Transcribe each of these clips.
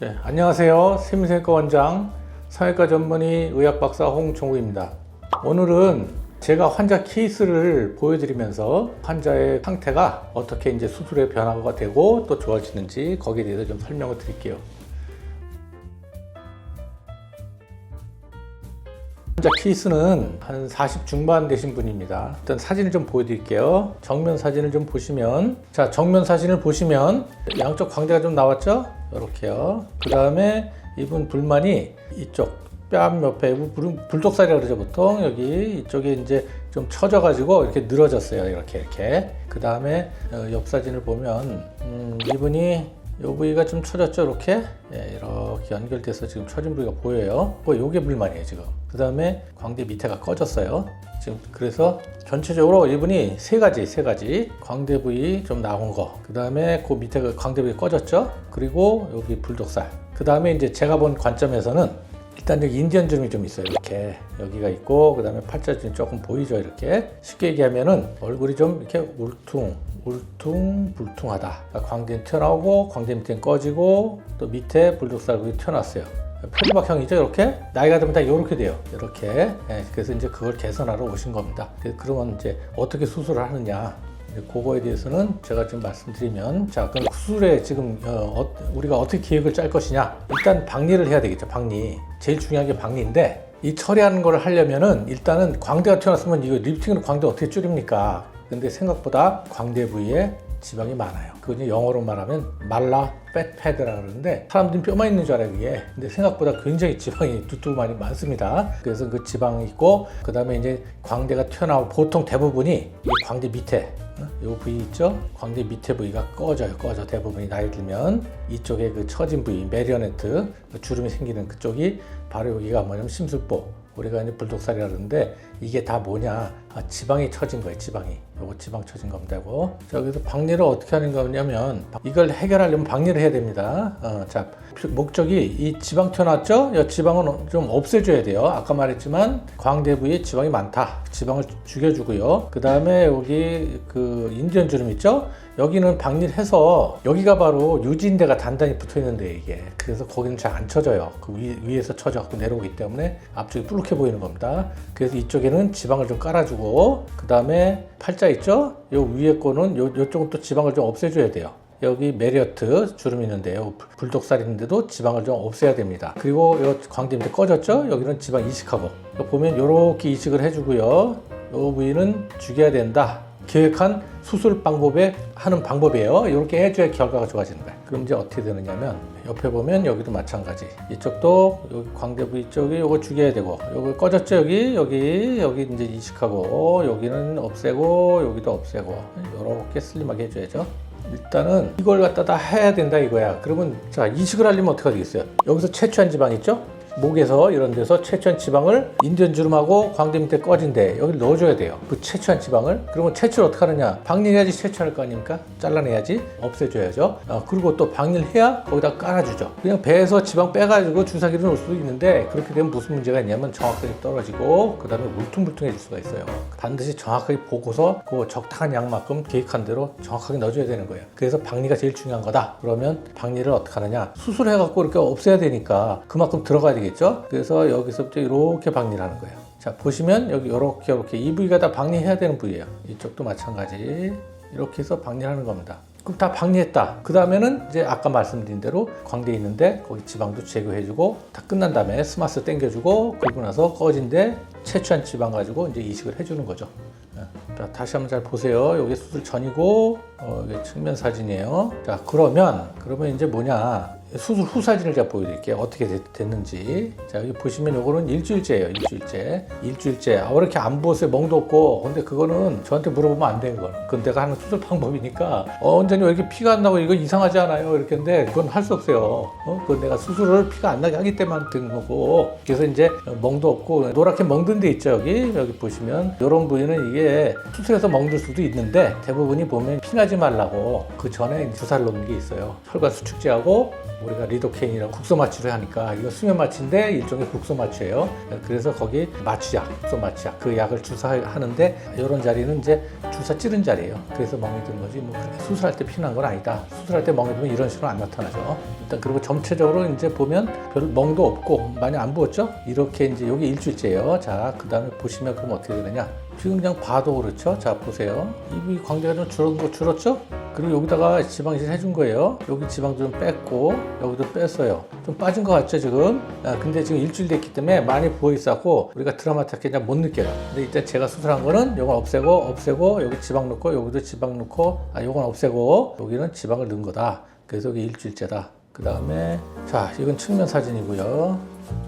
네, 안녕하세요. 세미생과 원장 성형외과 전문의 의학박사 홍종우입니다. 오늘은 제가 환자 케이스를 보여드리면서 환자의 상태가 어떻게 이제 수술의 변화가 되고 또 좋아지는지 거기에 대해서 좀 설명을 드릴게요. 환자 케이스는 한 40 중반 되신 분입니다. 일단 사진을 좀 보여드릴게요. 정면 사진을 좀 보시면, 자, 정면 사진을 보시면 양쪽 광대가 좀 나왔죠? 이렇게요. 그 다음에 이분 불만이 이쪽 뺨 옆에 불- 불독살이라고 그러죠 보통 여기 이쪽에 이제 좀 처져가지고 이렇게 늘어졌어요 이렇게 이렇게 그 다음에 옆 사진을 보면 음, 이분이 요 부위가 좀 처졌죠? 이렇게? 예, 이렇게 연결돼서 지금 처진 부위가 보여요. 뭐 요게 불만이에요 지금. 그 다음에 광대 밑에가 꺼졌어요. 지금 그래서 전체적으로 이분이 세 가지 세 가지 광대 부위 좀 나온 거그 다음에 그 밑에 그 광대 부위 꺼졌죠? 그리고 여기 불독살. 그 다음에 이제 제가 본 관점에서는 일단 여기 인디언 주름이 좀 있어요. 이렇게 여기가 있고 그 다음에 팔자주름 조금 보이죠? 이렇게. 쉽게 얘기하면은 얼굴이 좀 이렇게 울퉁 울퉁불퉁하다. 그러니까 광대는 튀어나오고 광대 밑에는 꺼지고 또 밑에 불독살구이 튀어나왔어요. 표지박형이죠? 이렇게? 나이가 들면 다 이렇게 돼요. 이렇게. 예, 그래서 이제 그걸 개선하러 오신 겁니다. 그러면 이제 어떻게 수술을 하느냐 그거에 대해서는 제가 좀 말씀드리면 자 그럼 수술에 지금 어, 어, 우리가 어떻게 계획을 짤 것이냐 일단 박리를 해야 되겠죠 박리 제일 중요한 게 박리인데 이 처리하는 걸 하려면은 일단은 광대가 튀어나왔으면 이거 리프팅으로 광대 어떻게 줄입니까 근데 생각보다 광대 부위에 지방이 많아요. 그거 영어로 말하면 말라 팻 패드라 그러는데 사람들이 뼈만 있는 줄 알아요 그게. 근데 생각보다 굉장히 지방이 두툼 많이 많습니다. 그래서 그 지방이 있고 그 다음에 이제 광대가 튀어나오고 보통 대부분이 이 광대 밑에 어? 요 부위 있죠? 광대 밑에 부위가 꺼져요. 꺼져 대부분이 나이 들면 이쪽에 그 처진 부위 메리오네트 그 주름이 생기는 그쪽이 바로 여기가 뭐냐면 심술보 우리가 이제 불독살이라 그러는데 이게 다 뭐냐 아, 지방이 처진 거예요 지방이. 요거 지방 처진 겁니다 이거 자 여기서 박리를 어떻게 하는 거냐면 이걸 해결하려면 박리를 해야 됩니다. 어, 자 목적이 이 지방 튀어나왔죠? 이 지방은 좀 없애줘야 돼요. 아까 말했지만 광대 부위에 지방이 많다. 지방을 죽여주고요. 그 다음에 여기 그 인디언 주름 있죠? 여기는 박리를 해서 여기가 바로 유지인대가 단단히 붙어 있는데 이게. 그래서 거기는 잘 안 쳐져요. 그 위, 위에서 쳐져갖고 내려오기 때문에 앞쪽이 뿔룩해 보이는 겁니다. 그래서 이쪽에는 지방을 좀 깔아주고 그 다음에 팔자 있죠? 요 위에 거는 요, 요쪽은 또 지방을 좀 없애줘야 돼요. 여기 메리어트 주름 있는데요. 불독살 있는데도 지방을 좀 없애야 됩니다. 그리고 요 광대 밑에 꺼졌죠? 여기는 지방 이식하고. 보면 이렇게 이식을 해주고요. 요 부위는 죽여야 된다 계획한 수술 방법에 하는 방법이에요. 이렇게 해줘야 결과가 좋아지는 거예요. 그럼 이제 어떻게 되느냐면 옆에 보면 여기도 마찬가지. 이쪽도 여기 광대 부위 쪽이 요거 죽여야 되고 요거 꺼졌죠 여기 여기 여기 이제 이식하고 여기는 없애고 여기도 없애고 이렇게 슬림하게 해줘야죠. 일단은 이걸 갖다 다 해야 된다 이거야. 그러면 자 이식을 하려면 어떻게 되겠어요? 여기서 채취한 지방 있죠? 목에서 이런 데서 채취한 지방을 인디언 주름하고 광대 밑에 꺼진데 여기를 넣어줘야 돼요. 그 채취한 지방을. 그러면 채취를 어떻게 하느냐? 박리해야지 채취할 거 아닙니까? 잘라내야지 없애줘야죠. 아, 그리고 또 박리를 해야 거기다 깔아주죠. 그냥 배에서 지방 빼가지고 주사기를 놓을 수도 있는데 그렇게 되면 무슨 문제가 있냐면 정확하게 떨어지고 그 다음에 울퉁불퉁해질 수가 있어요. 반드시 정확하게 보고서 그 적당한 양만큼 계획한 대로 정확하게 넣어줘야 되는 거예요. 그래서 박리가 제일 중요한 거다. 그러면 박리를 어떻게 하느냐? 수술해갖고 이렇게 없애야 되니까 그만큼 들어가야 되겠죠. 그래서 여기서부터 이렇게 박리를 하는 거예요. 자 보시면 여기 이렇게 이렇게 이 부위가 다 박리해야 되는 부위예요. 이쪽도 마찬가지 이렇게 해서 박리하는 겁니다. 그럼 다 박리했다. 그 다음에는 이제 아까 말씀드린 대로 광대 있는데 거기 지방도 제거해주고 다 끝난 다음에 스마스 당겨주고 그리고 나서 꺼진데 채취한 지방 가지고 이제 이식을 해주는 거죠. 예. 자, 다시 한번 잘 보세요. 여기 수술 전이고 어, 이게 측면 사진이에요. 자 그러면 그러면 이제 뭐냐 수술 후 사진을 제가 보여드릴게요. 어떻게 됐, 는지 자 여기 보시면 요거는 일주일째예요. 일주일째. 일주일째. 아, 왜 이렇게 안 보세요? 멍도 없고. 근데 그거는 저한테 물어보면 안 되는 거는. 그건 내가 하는 수술 방법이니까. 어, 원장님 왜 이렇게 피가 안 나고 이거 이상하지 않아요? 이렇게 했는데 그건 할 수 없어요. 어? 그건 내가 수술을 피가 안 나게 하기 때문에 된 거고. 그래서 이제 멍도 없고 노랗게 멍든 데 있죠. 여기. 여기 보시면. 이런 부위는 이게 수술해서 멍들 수도 있는데 대부분이 보면 피나지 말라고 그 전에 주사를 놓는 게 있어요. 혈관 수축제하고 우리가 리도케인이라고 국소 마취를 하니까 이거 수면 마취인데 일종의 국소 마취예요. 그래서 거기 마취약, 국소 마취약 그 약을 주사하는데 이런 자리는 이제 주사 찌른 자리예요. 그래서 멍이 드는 거지 뭐 수술할 때 피난 건 아니다. 수술할 때 멍이 들면 이런 식으로 안 나타나죠. 일단 그리고 전체적으로 이제 보면 별 멍도 없고 많이 안 부었죠? 이렇게 이제 여기 일주일째예요. 자, 그 다음에 보시면 그럼 어떻게 되느냐? 지금 그냥 봐도 그렇죠. 자, 보세요. 입이 광대가 좀 줄은 거 줄었죠? 그리고 여기다가 지방 이식 해준 거예요. 여기 지방 좀 뺐고 여기도 뺐어요. 좀 빠진 것 같죠 지금? 아, 근데 지금 일주일 됐기 때문에 많이 부어 있었고 우리가 드라마틱하게 그냥 못 느껴요. 근데 일단 제가 수술한 거는 요건 없애고 없애고 여기 지방 넣고 여기도 지방 넣고 아 요건 없애고 여기는 지방을 넣은 거다. 그래서 이게 일주일째다. 그 다음에 자 이건 측면 사진이고요.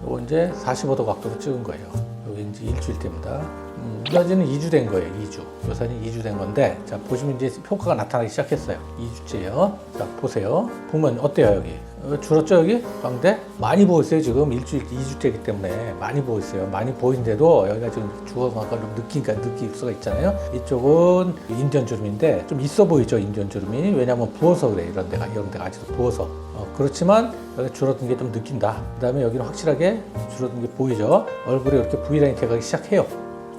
요거 이제 45도 각도로 찍은 거예요. 여기 이제 일주일 때입니다. 음, 이 사진은 2주 된 거예요. 2주. 이 사진 2주 된 건데 자 보시면 이제 효과가 나타나기 시작했어요. 2주째요. 자 보세요. 보면 어때요 여기? 어, 줄었죠 여기? 광대? 많이 보였어요 지금 일주일 2주째이기 때문에 많이 보였어요. 많이 보이는데도 여기가 지금 주어가 좀 느끼니까 느낄 수가 있잖아요. 이쪽은 인디언 주름인데 좀 있어 보이죠 인디언 주름이 왜냐하면 부어서 그래 이런 데가 이런 데가 아직도 부어서 어, 그렇지만 여기 줄어든 게 좀 느낀다. 그 다음에 여기는 확실하게 줄어든 게 보이죠. 얼굴에 이렇게 V라인 돼가기 시작해요.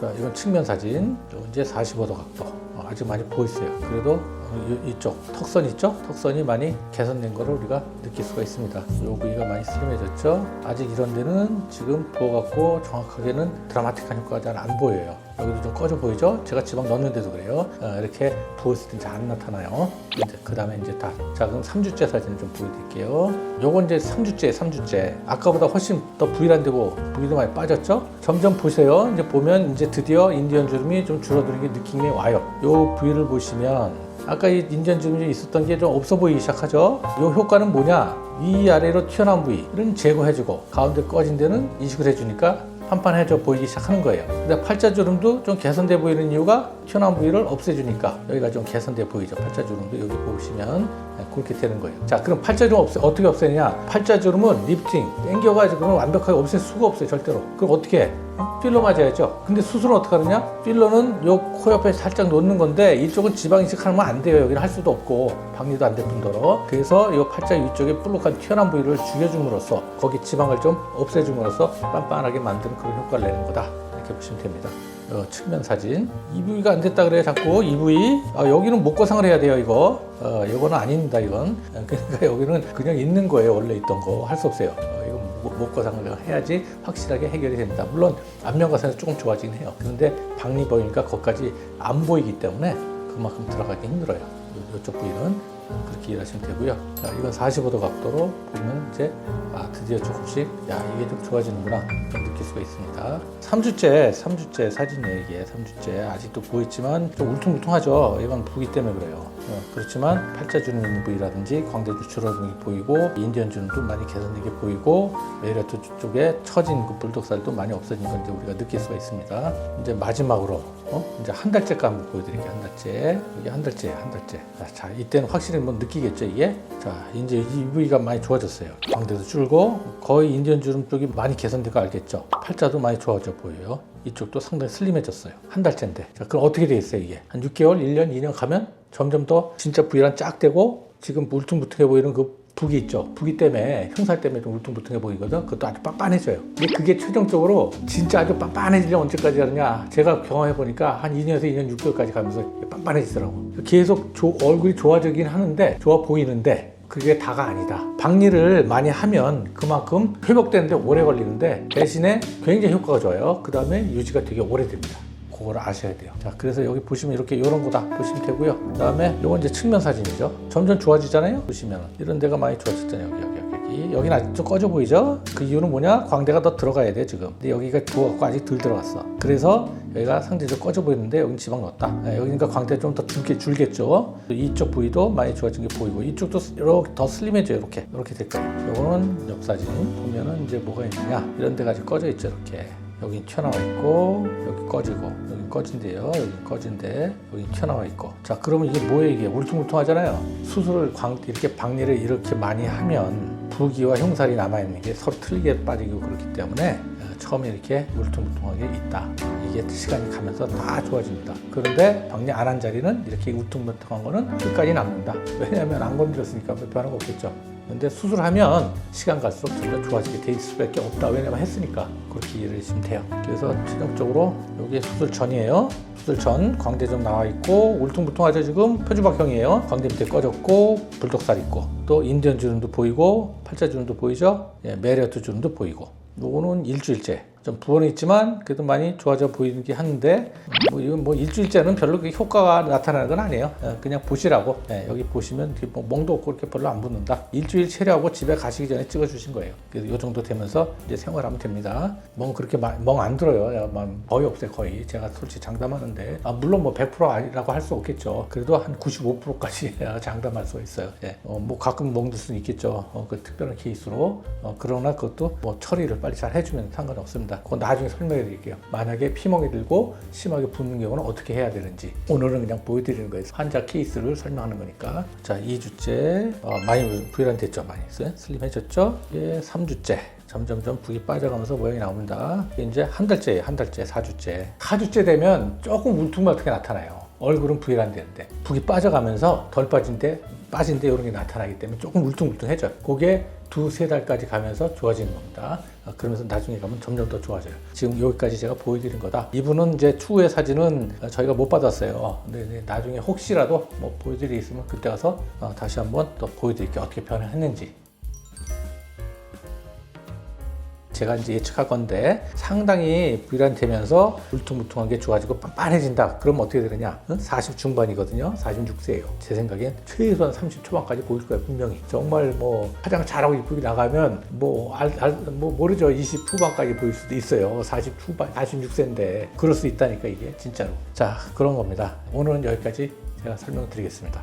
자, 이건 측면 사진. 또 이제 45도 각도. 어, 아직 많이 보이세요. 그래도 어, 이- 이쪽 턱선 있죠? 턱선이 많이 개선된 거를 우리가 느낄 수가 있습니다. 요 부위가 많이 슬림해졌죠? 아직 이런 데는 지금 부어갖고 정확하게는 드라마틱한 효과가 잘 안 보여요. 여기도 좀 꺼져 보이죠? 제가 지방 넣었는데도 그래요. 어, 이렇게 부었을 땐 잘 안 나타나요. 그 다음에 이제 다. 자, 그럼 3주째 사진 좀 보여드릴게요. 요건 이제 3주째, 3주째. 아까보다 훨씬 더 부일한 데 고 부위도 많이 빠졌죠? 점점 보세요. 이제 보면 이제 드디어 인디언 주름이 좀 줄어드는 게 느낌이 와요. 요 부위를 보시면 아까 이 인디언 주름이 있었던 게 좀 없어 보이기 시작하죠? 요 효과는 뭐냐? 위 아래로 튀어나온 부위를 제거해주고 가운데 꺼진 데는 이식을 해주니까 판판해져 보이기 시작하는 거예요. 근데 팔자주름도 좀 개선돼 보이는 이유가 튀어나온 부위를 없애주니까 여기가 좀 개선돼 보이죠. 팔자주름도 여기 보시면 네, 그렇게 되는 거예요. 자, 그럼 팔자주름 없애, 어떻게 없애냐? 팔자주름은 리프팅, 당겨가지고는 완벽하게 없앨 수가 없어요, 절대로. 그럼 어떻게 해? 어? 필러 맞아야죠. 근데 수술은 어떻게 하느냐? 필러는 요 코 옆에 살짝 놓는 건데 이쪽은 지방 이식하면 안 돼요. 여기는 할 수도 없고 박리도 안 될 뿐더러 그래서 이 팔자 위쪽에 볼록한 튀어나온 부위를 죽여줌으로써 거기 지방을 좀 없애줌으로써 빤빤하게 만드는 그런 효과를 내는 거다. 이렇게 보시면 됩니다. 어, 측면 사진. 이 부위가 안 됐다 그래요, 자꾸. 이 부위. 아, 여기는 목거상을 해야 돼요, 이거. 어, 이거는 아닙니다, 이건. 어, 그러니까 여기는 그냥 있는 거예요, 원래 있던 거. 할 수 없어요. 어, 이건 목- 목거상을 해야지 확실하게 해결이 됩니다. 물론 안면과상에서 조금 좋아지긴 해요. 그런데 박리 보이니까 거기까지 안 보이기 때문에 그만큼 들어가기 힘들어요. 요- 이쪽 부위는 그렇게 일하시면 되고요. 자, 이건 45도 각도로 보면 이제 아 드디어 조금씩 야 이게 좀 좋아지는구나 좀 느낄 수가 있습니다. 3주째 3주째 사진이에요 이게 3주째 아직도 보이지만 좀 울퉁불퉁하죠. 이건 부기 때문에 그래요. 어, 그렇지만 팔자주름 부위라든지 광대주 줄어드는 게 보이고 인디언 주름도 많이 개선된 게 보이고 메리어트 쪽에 처진 그 불독살도 많이 없어진 걸 이제 우리가 느낄 수가 있습니다. 이제 마지막으로 어? 이제 한 달째가 한번 보여드릴게요. 한 달째. 여기 한 달째, 한 달째. 자, 자, 이때는 확실히 뭐 느끼겠죠, 이게? 자, 이제 이 부위가 많이 좋아졌어요. 광대도 줄고 거의 인디언 주름 쪽이 많이 개선된 거 알겠죠? 팔자도 많이 좋아져 보여요. 이쪽도 상당히 슬림해졌어요. 한 달째인데. 자, 그럼 어떻게 되겠어요, 이게? 한 6개월, 1년, 2년 가면 점점 더 진짜 부위랑 쫙 되고 지금 울퉁불퉁해 보이는 그 북이 있죠. 북이 때문에 흉살 때문에 좀 울퉁불퉁해 보이거든. 그것도 아주 빤빤해져요. 근데 그게 최종적으로 진짜 아주 빤빤해지려면 언제까지 하느냐? 제가 경험해 보니까 한 2년에서 2년 6개월까지 가면서 빤빤해지더라고. 계속 조- 얼굴이 좋아지긴 하는데 좋아 보이는데 그게 다가 아니다. 박리를 많이 하면 그만큼 회복되는데 오래 걸리는데 대신에 굉장히 효과가 좋아요. 그 다음에 유지가 되게 오래됩니다. 그걸 아셔야 돼요. 자, 그래서 여기 보시면 이렇게 이런 거다 보시면 되고요. 그 다음에 요건 이제 측면 사진이죠. 점점 좋아지잖아요. 보시면 이런 데가 많이 좋아졌잖아요. 여기 여기 여기 여기 여기는 아직 좀 꺼져 보이죠? 그 이유는 뭐냐? 광대가 더 들어가야 돼 지금. 근데 여기가 부어갖고 아직 덜 들어갔어. 그래서 여기가 상대적으로 꺼져 보이는데 여기는 지방 넣었다. 네, 여기니까 광대 좀 더 줄게 줄겠죠. 이쪽 부위도 많이 좋아진 게 보이고 이쪽도 이렇게 더 슬림해져요. 이렇게 이렇게 될 거예요. 요거는 옆 사진 보면은 이제 뭐가 있느냐? 이런 데가 지금 꺼져 있죠. 이렇게. 여기 튀어나와 있고 여기 꺼지고 여기 꺼진데요 여기 꺼진데 여기 튀어나와 있고 자 그러면 이게 뭐예요 이게 울퉁불퉁하잖아요 수술을 광 이렇게 박리를 이렇게 많이 하면 부기와 흉살이 남아있는 게 서로 틀리게 빠지고 그렇기 때문에 어, 처음에 이렇게 울퉁불퉁하게 있다. 이게 시간이 가면서 다 좋아집니다. 그런데 박리 안 한 자리는 이렇게 울퉁불퉁한 거는 끝까지 남는다. 왜냐하면 안 건드렸으니까 뭐 변화가 없겠죠. 근데 수술하면 시간 갈수록 점점 좋아지게 돼 있을 수밖에 없다. 왜냐면 했으니까 그렇게 이해를 해주시면 돼요. 그래서 최종적으로 여기 수술 전이에요. 수술 전 광대 좀 나와 있고 울퉁불퉁하죠 지금 표주박형이에요. 광대 밑에 꺼졌고 불독살 있고 또 인디언 주름도 보이고 팔자 주름도 보이죠. 예, 메리어트 주름도 보이고. 요거는 일주일째 좀 부어는 있지만 그래도 많이 좋아져 보이긴 하는데 뭐 이건 뭐 일주일째는 별로 그 효과가 나타나는 건 아니에요. 예, 그냥 보시라고 예, 여기 보시면 뭐 멍도 없고 이렇게 별로 안 붙는다. 일주일 체류하고 집에 가시기 전에 찍어 주신 거예요. 그래서 이 정도 되면서 이제 생활하면 됩니다. 멍 그렇게 멍 안 들어요. 거의 없어요 거의. 제가 솔직히 장담하는데 아, 물론 뭐 100% 아니라고 할 수 없겠죠. 그래도 한 95%까지 장담할 수 있어요. 예. 어, 뭐 가끔 멍들 수는 있겠죠. 어, 그 특별한 케이스로. 어, 그러나 그것도 뭐 처리를 빨리 잘 해주면 상관없습니다. 그건 나중에 설명해 드릴게요. 만약에 피멍이 들고 심하게 붓는 경우는 어떻게 해야 되는지. 오늘은 그냥 보여드리는 거예요. 환자 케이스를 설명하는 거니까. 자, 2주째. 어, 많이 부일한 됐죠? 많이. 슬림해졌죠? 예, 3주째. 점점점 붓이 빠져가면서 모양이 나옵니다. 이제 한 달째예요. 한 달째, 4주째. 4주째 되면 조금 울퉁불퉁하게 나타나요. 얼굴은 부일안 되는데 붓이 빠져가면서 덜 빠진데 빠진데 이런 게 나타나기 때문에 조금 울퉁불퉁해져요. 그게 두세 달까지 가면서 좋아지는 겁니다. 아, 그러면서 나중에 가면 점점 더 좋아져요. 지금 여기까지 제가 보여드린 거다. 이분은 이제 추후의 사진은 저희가 못 받았어요. 근데 나중에 혹시라도 뭐 보여드릴 게 있으면 그때 가서 어, 다시 한번 또 보여드릴게요. 어떻게 변화했는지. 제가 이제 예측할 건데 상당히 불안 되면서 울퉁불퉁하게 좋아지고 빤빤해진다. 그럼 어떻게 되느냐? 40 중반이거든요. 46세예요. 제 생각엔 최소한 30 초반까지 보일 거예요. 분명히. 정말 뭐 화장 잘하고 이쁘게 나가면 뭐, 알, 알, 뭐 모르죠. 20 후반까지 보일 수도 있어요. 40 후반, 46세인데 그럴 수 있다니까 이게 진짜로. 자 그런 겁니다. 오늘은 여기까지 제가 설명드리겠습니다.